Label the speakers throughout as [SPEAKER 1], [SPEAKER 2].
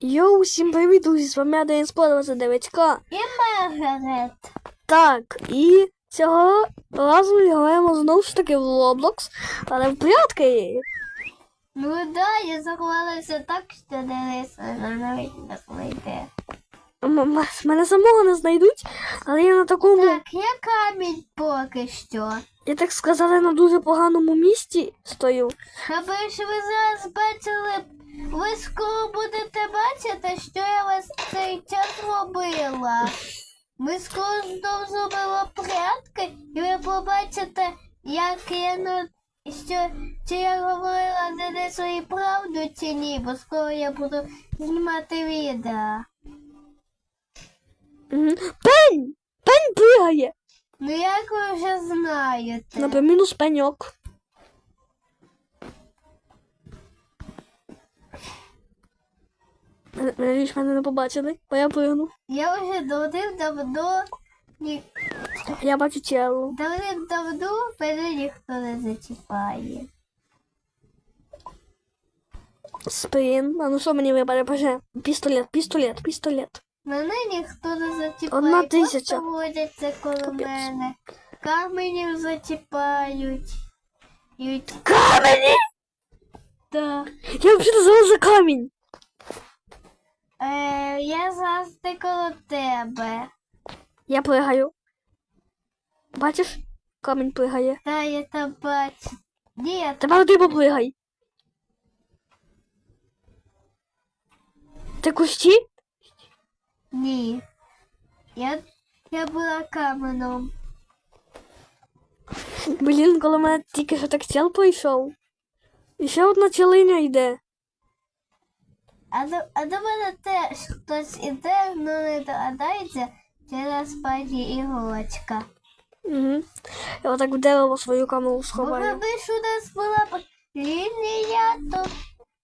[SPEAKER 1] Йоу, всім привіт, друзі, з вами Аден 129к.
[SPEAKER 2] І Маргарет.
[SPEAKER 1] Так, і цього разу граємо знову ж таки в Roblox, але в прятки.
[SPEAKER 2] Ну да, я заховалася так, що дивися, навіть не знайде.
[SPEAKER 1] М- м- Мене самого не знайдуть, але я на такому,
[SPEAKER 2] Так, я камінь поки що.
[SPEAKER 1] я так сказати, на дуже поганому місці стою.
[SPEAKER 2] Аби ж ви зараз бачили, ви скоро будете бачити, що я весь цей час робила. Ми скоро знов зробимо прятки, і ви побачите, як я на що чи я говорила Денису і правду чи ні, бо скоро я буду знімати відео.
[SPEAKER 1] Пень! Пень бігає!
[SPEAKER 2] Ну як ви вже знаєте?
[SPEAKER 1] Наприклад, мінус пеньок. Мене- Мене не побачили, бо я пригну.
[SPEAKER 2] Я вже давним-давно ні,
[SPEAKER 1] Я бачу челу.
[SPEAKER 2] давним-давно мене ніхто не зачіпає.
[SPEAKER 1] Спин. А ну що мені випаде, боже? Пістолет, пістолет, пістолет.
[SPEAKER 2] Мене ніхто не зачіпає.
[SPEAKER 1] Одна тисяча.
[SPEAKER 2] Просто водяться коло
[SPEAKER 1] Капець.
[SPEAKER 2] мене. Каменів зачіпають. І...
[SPEAKER 1] Камені!
[SPEAKER 2] Так.
[SPEAKER 1] Я взагалі за камінь.
[SPEAKER 2] Е, я завжди коло тебе.
[SPEAKER 1] Я пригаю. Бачиш? Камінь пригає.
[SPEAKER 2] Та я там бачу. Ні,
[SPEAKER 1] Тепер ти попригай. Ти кущі?
[SPEAKER 2] ні. Я, я була каменом.
[SPEAKER 1] Блін, коли мене тільки що так чел прийшов. І ще одна челиня йде.
[SPEAKER 2] А до, а до мене теж хтось іде, але не догадається через пані іголочка.
[SPEAKER 1] Угу. Я отак в дерево свою камеру
[SPEAKER 2] Бо якби ж у нас була б лінія, то,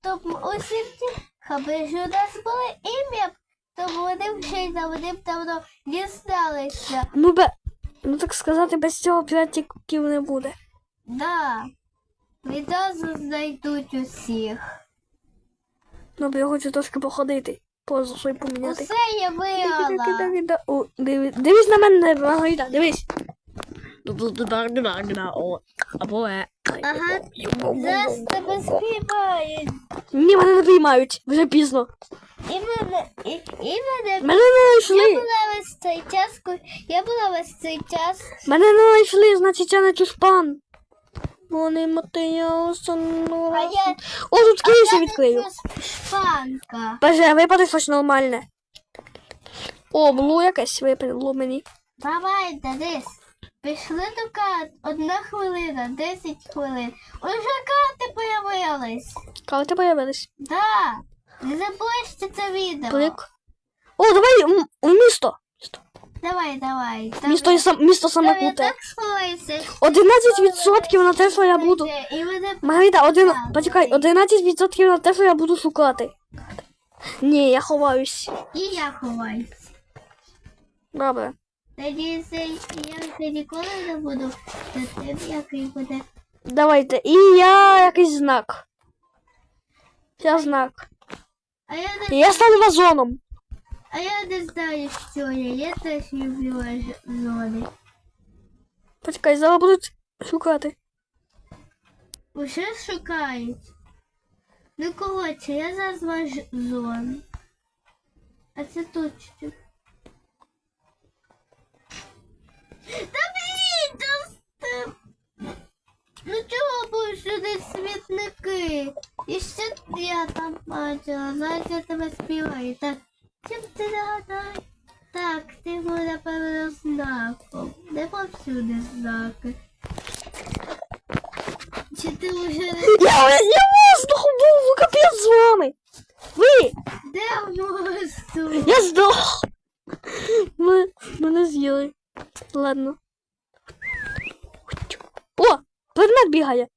[SPEAKER 2] то б усі ті, аби ж у нас було ім'я, то б вони вже й давним-давно дізналися.
[SPEAKER 1] Ну, бе... ну так сказати, без цього п'ятиків не буде.
[SPEAKER 2] Да. Відразу знайдуть усіх.
[SPEAKER 1] Ну, бо я хочу трошки походити. Позу свою поміняти.
[SPEAKER 2] Усе я виграла.
[SPEAKER 1] Дивись на мене, Маргарита, дивись. Або е.
[SPEAKER 2] Ага. Зараз тебе спіймають.
[SPEAKER 1] Ні, мене не приймають, вже пізно.
[SPEAKER 2] І мене, і, і мене.
[SPEAKER 1] Мене не
[SPEAKER 2] Я була весь цей час, я була весь цей час.
[SPEAKER 1] Мене не знайшли, значить я не чушпан. Вони мотиявся.
[SPEAKER 2] А я
[SPEAKER 1] О, тут кейси
[SPEAKER 2] шпанка.
[SPEAKER 1] Боже, випаде щось нормальне. О, було якесь випало мені.
[SPEAKER 2] Давай, Денис. Пішли до карт. Одна хвилина, 10 хвилин. Уже карти появились.
[SPEAKER 1] Коли ти появились?
[SPEAKER 2] Да. Не забудьте це відео.
[SPEAKER 1] Клик. О, давай в місто.
[SPEAKER 2] Давай, давай.
[SPEAKER 1] Місто, сам, місто саме круте. 11% на те, що я буду. Маргарита, один... Почекай,
[SPEAKER 2] давай.
[SPEAKER 1] 11% на те, що я буду шукати. Ні, я ховаюсь.
[SPEAKER 2] І я ховаюсь.
[SPEAKER 1] Добре.
[SPEAKER 2] Надіюся, я вже ніколи не буду за тим, який буде.
[SPEAKER 1] Давайте. І я якийсь знак. Я знак.
[SPEAKER 2] А я
[SPEAKER 1] я стану вазоном.
[SPEAKER 2] а я не знаю, що я. Я теж люблю аж- зони.
[SPEAKER 1] Почекай, зараз будуть шукати.
[SPEAKER 2] Уже шукають. Ну коротше, я зараз ваш зон. А це тут що? Та блін, та ст- Ну чого був сюди смітники? І ще я там бачила, зараз я тебе співаю. Так, Чим ти нагадай? Так, ти був, напевно, знаком. Не повсюди знаки. Чи ти вже не
[SPEAKER 1] Я, я воздуху був, капець з вами. Ви,
[SPEAKER 2] де в мосту?
[SPEAKER 1] я здох. Ми, мене з'їли. Ладно. О, предмет бігає.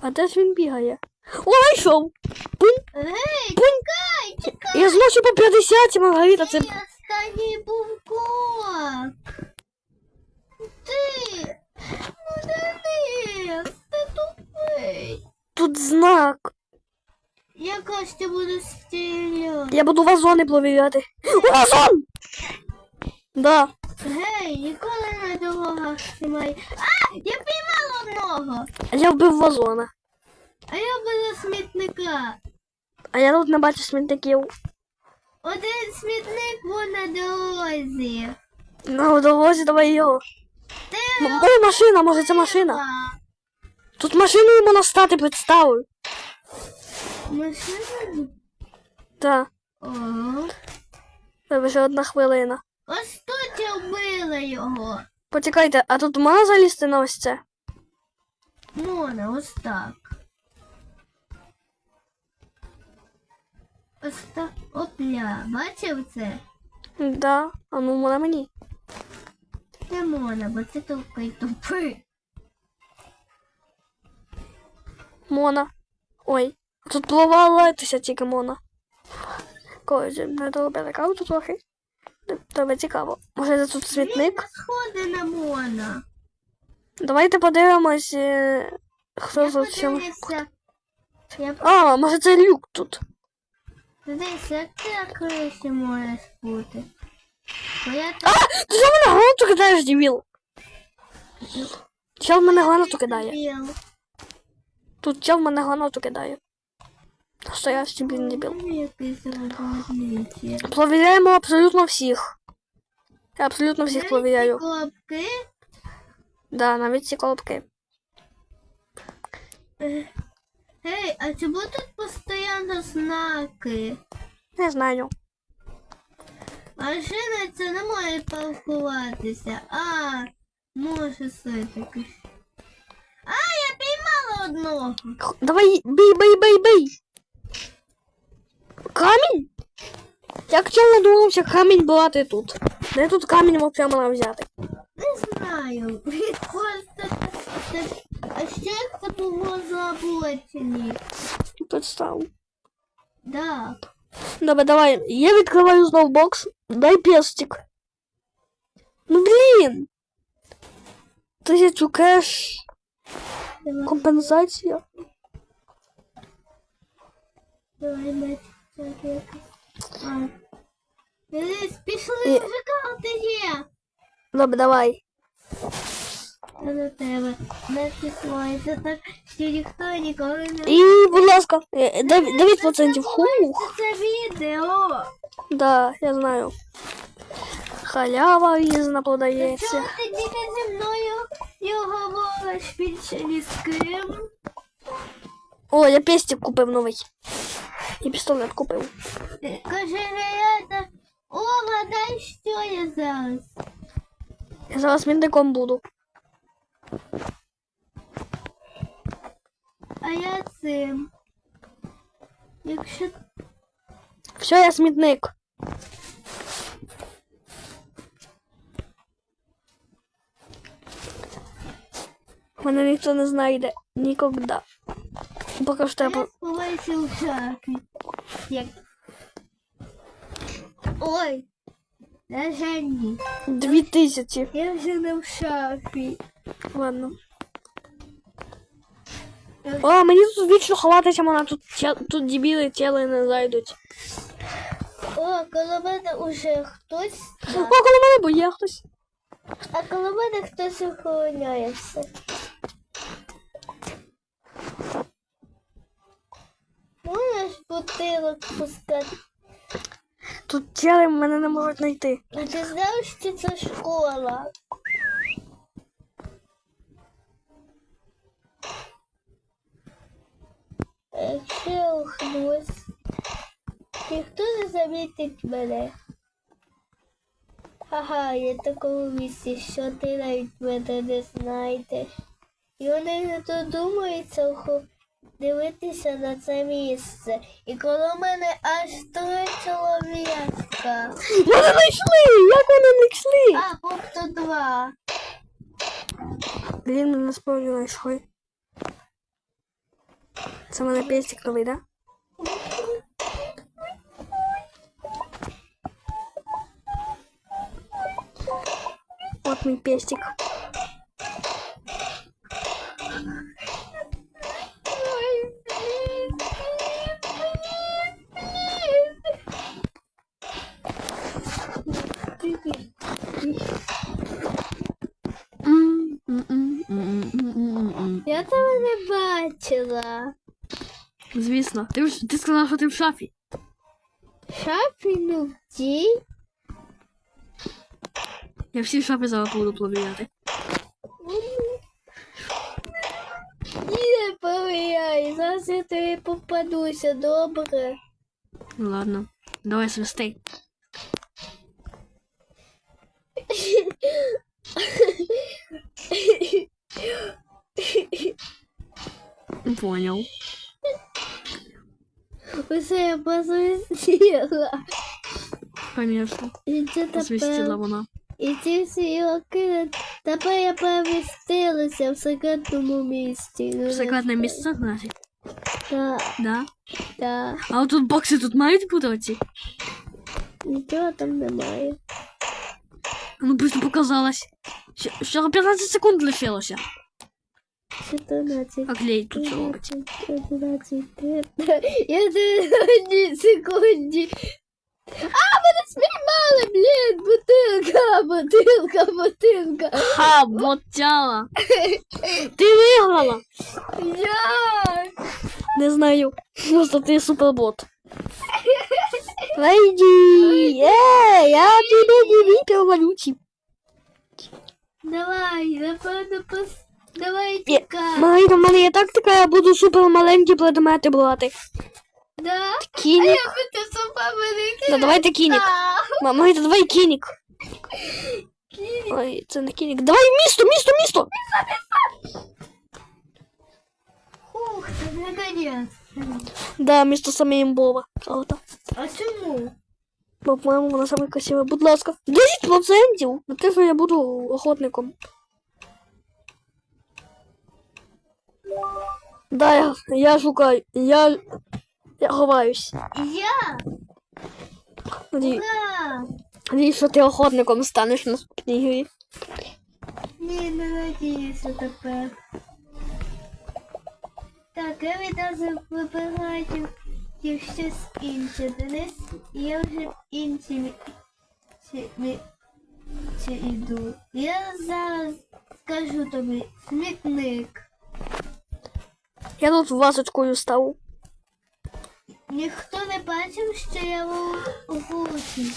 [SPEAKER 1] А де ж він бігає? О, знайшов. Пунь,
[SPEAKER 2] Гей,
[SPEAKER 1] пунь. Я зносив по 50, Маргарита, це...
[SPEAKER 2] останній був кок. Ти, ну Денис, ти тупий.
[SPEAKER 1] Тут знак.
[SPEAKER 2] Я Костя буду стріляти.
[SPEAKER 1] Я буду вазони провіряти. Вазон! Да.
[SPEAKER 2] Гей, ніколи на дорогах немає. А! Я піймала одного!
[SPEAKER 1] А я вбив вазона.
[SPEAKER 2] А я буду смітника.
[SPEAKER 1] А я тут не бачу смітників.
[SPEAKER 2] Один смітник був на дорозі.
[SPEAKER 1] На дорозі давай його.
[SPEAKER 2] Ти
[SPEAKER 1] Ой, машина, може це машина. Тут машину можна стати представив.
[SPEAKER 2] Машина?
[SPEAKER 1] Так. Тебе ще одна хвилина.
[SPEAKER 2] Ось тут я вбила його.
[SPEAKER 1] Почекайте, а тут можна залізти на ось це?
[SPEAKER 2] Мона, ось так. Ось так. Опля, бачив це?
[SPEAKER 1] Да. А ну можна мені.
[SPEAKER 2] Не Мона, бо це тупий тупий.
[SPEAKER 1] Мона. Ой. Тут плавалатися тільки Мона. Коли не доробити карту трохи. Тебе цікаво. Може це тут смітник?
[SPEAKER 2] Він сходи на Мона.
[SPEAKER 1] Давайте подивимось, е, хто
[SPEAKER 2] Я
[SPEAKER 1] тут
[SPEAKER 2] подивлюся. Я
[SPEAKER 1] А, може це люк тут.
[SPEAKER 2] Подивлюся, як ти на криші можеш бути. Бо я
[SPEAKER 1] А!
[SPEAKER 2] так
[SPEAKER 1] Ти що мене гранату кидаєш, дебіл? Чел мене гранату кидає.
[SPEAKER 2] біл.
[SPEAKER 1] Тут чел мене гранату кидає. Що я ж тобі не дебіл.
[SPEAKER 2] Якийсь роботниці.
[SPEAKER 1] Провіряємо абсолютно всіх. Я абсолютно всіх провіряю.
[SPEAKER 2] Клопки.
[SPEAKER 1] Да, навіть ці колобки.
[SPEAKER 2] Гей, а чому тут постійно знаки?
[SPEAKER 1] Не знаю.
[SPEAKER 2] Машина це не може паркуватися. А, може все-таки. А, я піймала одного.
[SPEAKER 1] Давай, бий, бий, бий, бий. Камінь? Як чел надумався камінь брати тут? Де тут камінь взагалі можна взяти?
[SPEAKER 2] Не знаю. Просто. це- А ще як це було заблочені?
[SPEAKER 1] Представ.
[SPEAKER 2] Да.
[SPEAKER 1] Добре, давай. Я відкриваю знов бокс. Дай пестик. Ну блін. Тисячу кеш.
[SPEAKER 2] Давай,
[SPEAKER 1] Компенсація.
[SPEAKER 2] давай, бачу, так якось. А. Дивись, пішли
[SPEAKER 1] І-
[SPEAKER 2] вже карти є.
[SPEAKER 1] Добре, давай.
[SPEAKER 2] Це на тебе. Не післається так, що ніхто ніколи не
[SPEAKER 1] І, будь ласка, е, 9%. Хух.
[SPEAKER 2] Це відео.
[SPEAKER 1] Да, я знаю. Халява різна продається.
[SPEAKER 2] Чому ти тільки зі мною і говориш більше ні з ким?
[SPEAKER 1] О, я пестик купив новий. І пістолет купив.
[SPEAKER 2] Каже, Рята, о, гадай, що я зараз.
[SPEAKER 1] Я зараз мінником буду.
[SPEAKER 2] А я цим. Якщо
[SPEAKER 1] Все, я смітник. Мене ніхто не знайде. Нікогда. Поки що
[SPEAKER 2] я сховаюся у шафі. Як... Ой, на жаль, ні.
[SPEAKER 1] Дві тисячі.
[SPEAKER 2] Я вже не в шафі.
[SPEAKER 1] Ладно. О, мені тут вічно ховатися, мене тут, тут дебіли тіли не зайдуть.
[SPEAKER 2] О, коло мене уже хтось.
[SPEAKER 1] О, коло мене бо є хтось.
[SPEAKER 2] А коло мене хтось охороняється. Можеш бутилок пускати?
[SPEAKER 1] Тут тіли мене не можуть знайти.
[SPEAKER 2] А ти знав, що це школа? Ухнусь, ніхто не замітить мене. Ага, я в такому місці, що ти навіть мене не знайдеш. І вони не додумаються дивитися на це місце. І коло мене аж три чоловіка.
[SPEAKER 1] Вони знайшли! Як вони знайшли?
[SPEAKER 2] А, тобто два.
[SPEAKER 1] Блін, мене справді знайшли. Це в мене пестик новий, да? От мій пестик. Звісно. Ти, ти сказала, що ти в шафі.
[SPEAKER 2] Шапі, ну ті.
[SPEAKER 1] Я всі шафи зараз буду провіряти.
[SPEAKER 2] Не повіряй, зараз я тобі попадуся, добре.
[SPEAKER 1] Ну ладно. Давай свисти. Понял.
[SPEAKER 2] Усе я посвистіла.
[SPEAKER 1] Конечно.
[SPEAKER 2] І це
[SPEAKER 1] Посвистіла
[SPEAKER 2] тепер.
[SPEAKER 1] вона.
[SPEAKER 2] І ці всі роки. Тепер я перемістилася в секретному місці. Ну,
[SPEAKER 1] В секретне місце, значить.
[SPEAKER 2] Так,
[SPEAKER 1] Да.
[SPEAKER 2] так.
[SPEAKER 1] А от тут бокси тут мають бути оці?
[SPEAKER 2] Нічого там немає.
[SPEAKER 1] Ну просто показалось. Ще, ще 15 секунд лишилося.
[SPEAKER 2] 14.
[SPEAKER 1] А клей тут робить?
[SPEAKER 2] 11, 13. Я не секунді. А, мене спіймали, блін, бутилка, бутилка, бутилка.
[SPEAKER 1] Ха, ботяла. Ти виграла.
[SPEAKER 2] Як?
[SPEAKER 1] Не знаю. Просто ти супербот. Лейді! Е, я тебе не випив валюті.
[SPEAKER 2] Давай, напевно, пос... Давай тікай.
[SPEAKER 1] Марина, в мене є тактика, я буду супер маленькі предмети брати.
[SPEAKER 2] Да? А
[SPEAKER 1] Кінік.
[SPEAKER 2] я хочу супа великий.
[SPEAKER 1] Да, давайте кінік.
[SPEAKER 2] Да.
[SPEAKER 1] Ма- Марина, давай кінік. Ой, це не кінік. Давай місто, місто, місто!
[SPEAKER 2] Ух ти, наконец.
[SPEAKER 1] Да, місто саме імбове. Правда.
[SPEAKER 2] А чому?
[SPEAKER 1] Бо, по-моєму, воно саме красиве. Будь ласка, 10% на те, що я буду охотником. Да, я, я шукаю. Я, я ховаюсь.
[SPEAKER 2] Я?
[SPEAKER 1] Надію,
[SPEAKER 2] Да.
[SPEAKER 1] надіюсь, що ти охотником станеш на грі.
[SPEAKER 2] Ні, не надіюся тепер. Так, я відразу вибираю і щось інше. Денис, я вже мі- чи, чи йду. Я зараз скажу тобі смітник.
[SPEAKER 1] Я тут вазочкою став.
[SPEAKER 2] Ніхто не бачив, що я в вулиці.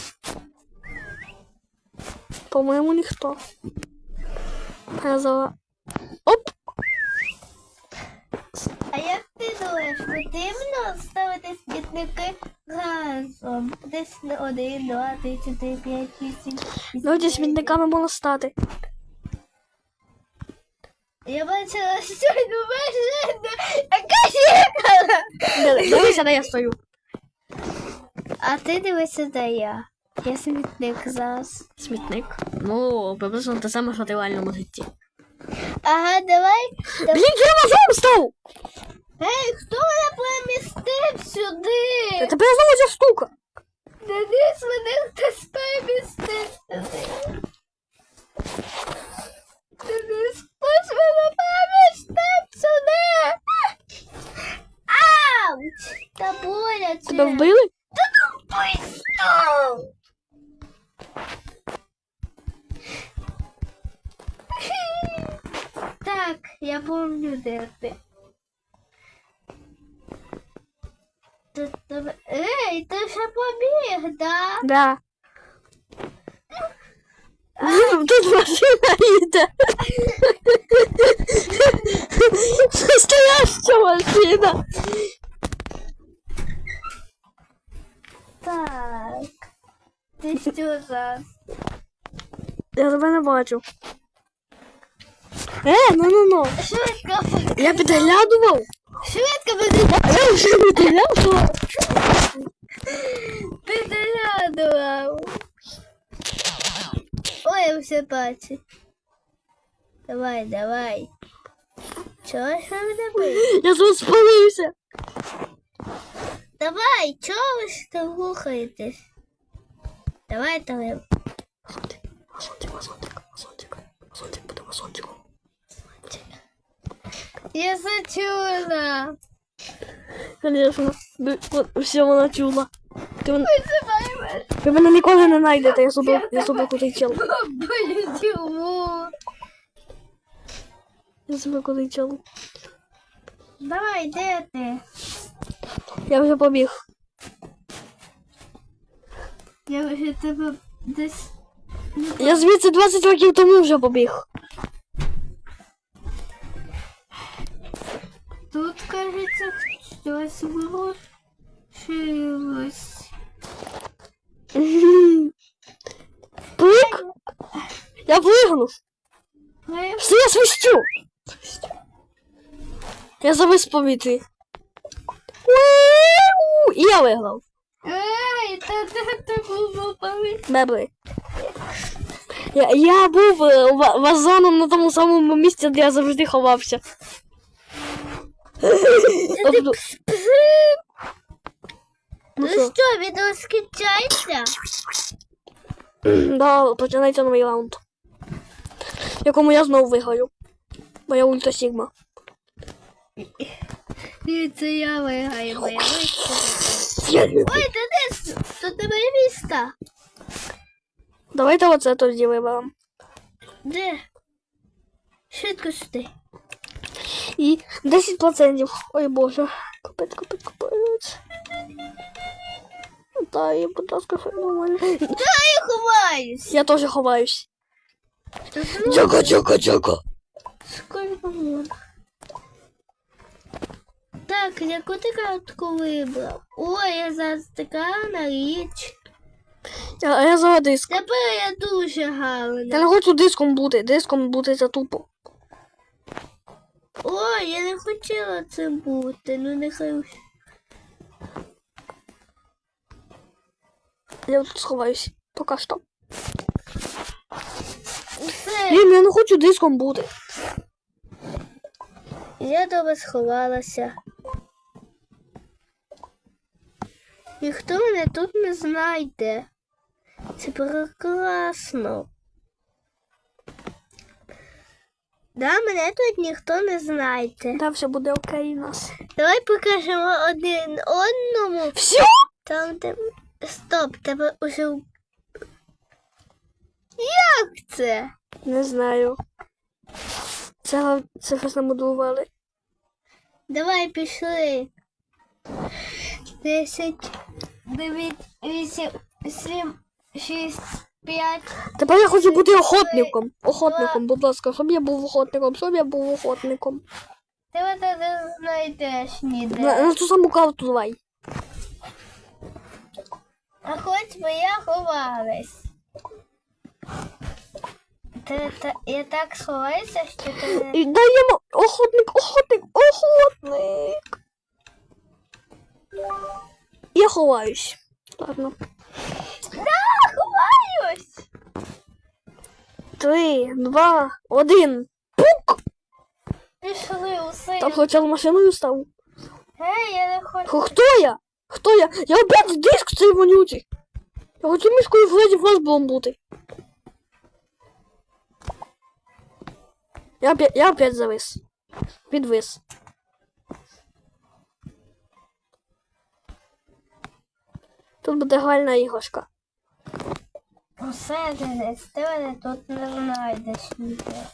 [SPEAKER 1] По-моєму, ніхто. Я за... Оп!
[SPEAKER 2] А як ти думаєш, потрібно ставити смітники разом? Десь на один, два, три, чотири, п'ять, вісім.
[SPEAKER 1] Давайте смітниками можна стати.
[SPEAKER 2] Я бачила, що ну машина, яка їхала.
[SPEAKER 1] Ди- Дивися, де я стою.
[SPEAKER 2] А ти дивися, де я. Я смітник зараз.
[SPEAKER 1] Смітник. Ну, приблизно те саме, що ти в реальному житті.
[SPEAKER 2] Ага, давай.
[SPEAKER 1] Блін, я разом став!
[SPEAKER 2] Ей, хто мене перемістив сюди?
[SPEAKER 1] Та Тепер знову ця штука.
[SPEAKER 2] Денис, мене хтось перемістив Сюди. Денис, хтось мене перемістив сюди. Ауч! Та боляче.
[SPEAKER 1] Тебе вбили?
[SPEAKER 2] Пистол! Так, я помню, де ти. Ти- Ей, ти ще побіг, да?
[SPEAKER 1] Да. Тут машина їде. Настояща машина.
[SPEAKER 2] Так. Ти що зараз?
[SPEAKER 1] Я тебе не бачу. Е, ну ну ну.
[SPEAKER 2] Швидко,
[SPEAKER 1] Я підглядував.
[SPEAKER 2] швидко мене
[SPEAKER 1] Я вже підглядував.
[SPEAKER 2] підглядував. Ой, все бачу. Давай, давай. Чого ж ви били?
[SPEAKER 1] Я тут спалився.
[SPEAKER 2] Давай, чого ви ж там рухаєтесь? Давай, давай.
[SPEAKER 1] Масончик, масончик, масончик. Масончик буде масончиком.
[SPEAKER 2] Я зачула.
[SPEAKER 1] Конечно. Все вона чула. Ти,
[SPEAKER 2] Визивай
[SPEAKER 1] ви мене ніколи не знайдете, я супер, я супер крутий чел. Я супер крутий чел.
[SPEAKER 2] Давай, де ти?
[SPEAKER 1] Я вже побіг.
[SPEAKER 2] Я вже тебе десь.
[SPEAKER 1] Я звідси 20 років тому вже побіг.
[SPEAKER 2] Тут, кажеться, щось ворушилось.
[SPEAKER 1] Плик? Я пригнув.
[SPEAKER 2] Ой,
[SPEAKER 1] Все, я свищу. Я завис повітрі. І я виграв.
[SPEAKER 2] Ей, та ти був?
[SPEAKER 1] Бебри. Я, я був вазоном на тому самому місці, де я завжди ховався. Ну
[SPEAKER 2] Ну
[SPEAKER 1] що,
[SPEAKER 2] відео скінчається?
[SPEAKER 1] да, починається новий раунд. Якому я знову виграю. Бо я ульта Сігма.
[SPEAKER 2] І це я виграю, бо я виграю. Ой, ти де ж? Тут тебе міста.
[SPEAKER 1] Давайте оце тоді виберемо.
[SPEAKER 2] Де? Швидко сюди.
[SPEAKER 1] І 10%. Ой боже. Капець, капець, капець. Дай, будь ласка, нормально.
[SPEAKER 2] Та я ховаюсь.
[SPEAKER 1] Я теж ховаюсь.
[SPEAKER 2] Ну,
[SPEAKER 1] Чоко, чоко, чоко.
[SPEAKER 2] Сколько можна? Так, яку ти картку вибрав? Ой, я зараз така на річ.
[SPEAKER 1] А я за диск.
[SPEAKER 2] Тепер я дуже
[SPEAKER 1] Я
[SPEAKER 2] гарна.
[SPEAKER 1] не хочу диском бути. Диском бути це тупо.
[SPEAKER 2] Ой, я не хотіла це бути, ну нехай.
[SPEAKER 1] Я тут сховаюсь. Поки що.
[SPEAKER 2] Все,
[SPEAKER 1] Блін, я не хочу диском бути.
[SPEAKER 2] я дома сховалася. Ніхто мене тут не знайде. Це прекрасно. Да, мене тут ніхто не знайде.
[SPEAKER 1] Да, все буде окей у нас.
[SPEAKER 2] Давай покажемо один одному.
[SPEAKER 1] Все?
[SPEAKER 2] Там де. Стоп, тебе уже. Як це?
[SPEAKER 1] Не знаю. Це, це щось намудували.
[SPEAKER 2] Давай пішли. Десять, дев'ять, вісім, сім, шість, п'ять.
[SPEAKER 1] Тепер я хочу бути охотником. Охотником, будь ласка, щоб я був охотником, щоб я був охотником.
[SPEAKER 2] Ти мене не знайдеш ніде.
[SPEAKER 1] На, на ту саму карту давай.
[SPEAKER 2] А хоч би я ховалась. Ти, та, я так сховаюся, що ти не...
[SPEAKER 1] І даємо охотник, охотник, охотник. Я ховаюсь. Ладно.
[SPEAKER 2] Да, ховаюсь!
[SPEAKER 1] Три, два, один. Пук!
[SPEAKER 2] Пішли усе.
[SPEAKER 1] Там спочатку машиною став.
[SPEAKER 2] Гей, я не хочу.
[SPEAKER 1] Хто я? Хто я? Я опять диск цей вонючий. Я хочу мішкою Фредді Фазбом бути. Я опять, я опять завис. Підвис. Тут буде гальна іграшка.
[SPEAKER 2] Усе десь, ти мене тут не знайдеш ніде.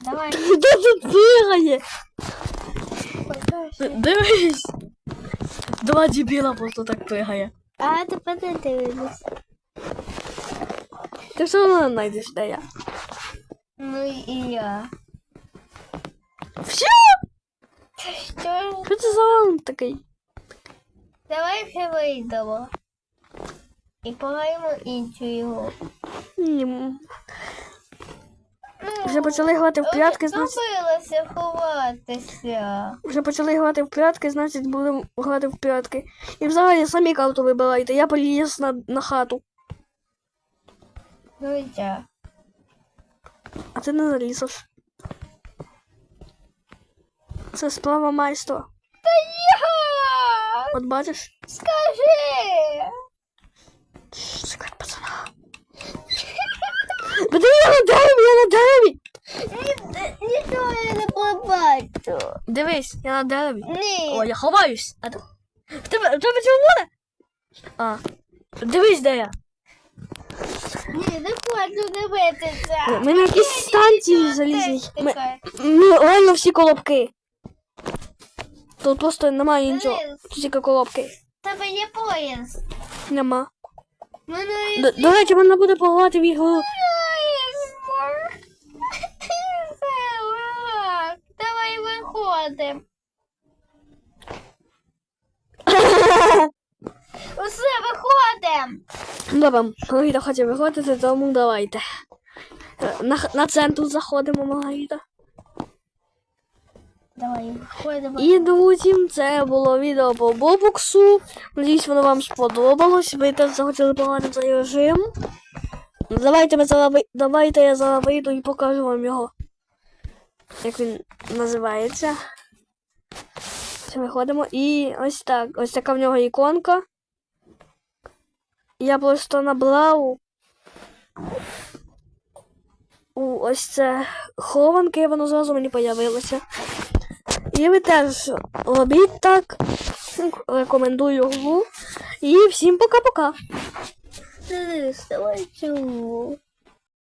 [SPEAKER 2] Давай,
[SPEAKER 1] Хто тут бігає? Дивись. Два дебіла просто так бігає.
[SPEAKER 2] А тепер не дивимось.
[SPEAKER 1] Ти все одно знайдеш, де я.
[SPEAKER 2] Ну і я.
[SPEAKER 1] Все!
[SPEAKER 2] Що?
[SPEAKER 1] Що це за раунд такий?
[SPEAKER 2] Давай вже вийдемо. І пограємо іншу ігру.
[SPEAKER 1] Ні. Вже почали грати в прятки, значить.
[SPEAKER 2] Забилася ховатися.
[SPEAKER 1] Вже почали грати в прятки, значить будемо грати в прятки. І взагалі самі карту вибирайте. Я поліз на, на хату,
[SPEAKER 2] Ну і я.
[SPEAKER 1] а ти не залізеш. Це справа майстра.
[SPEAKER 2] Та я!
[SPEAKER 1] От бачиш?
[SPEAKER 2] Скажи!
[SPEAKER 1] Шш, Секрет. Бо я на дереві, я на дереві!
[SPEAKER 2] Нічого я не побачу.
[SPEAKER 1] Дивись, я на дереві.
[SPEAKER 2] Ні.
[SPEAKER 1] О, я ховаюсь. А ти- в тебе, в тебе червоне? А. Дивись, де я.
[SPEAKER 2] Ні, не хочу дивитися.
[SPEAKER 1] Ми на якійсь станції залізній. Ми, ми реально всі колобки. Тут просто немає нічого. Тут тільки коробки.
[SPEAKER 2] в тебе є поїзд.
[SPEAKER 1] Нема.
[SPEAKER 2] Мене
[SPEAKER 1] До, до речі, вона буде пограти в ігру.
[SPEAKER 2] Виходимо. Усе виходимо.
[SPEAKER 1] Добре, Маргарита хоче виходити, тому давайте. На, на центр заходимо, Маргарита.
[SPEAKER 2] Давай виходимо.
[SPEAKER 1] І, друзі, це було відео по Бобоксу. Надіюсь, воно вам сподобалось. Ви теж захотіли пограти цей режим. Давайте, ми зараз, давайте я зараз вийду і покажу вам його. Як він називається. Все, виходимо. І ось так. Ось така в нього іконка. Я просто набрав у ось це хованки, і воно зразу мені появилося. І ви теж робіть так. Рекомендую гру. І всім пока-пока.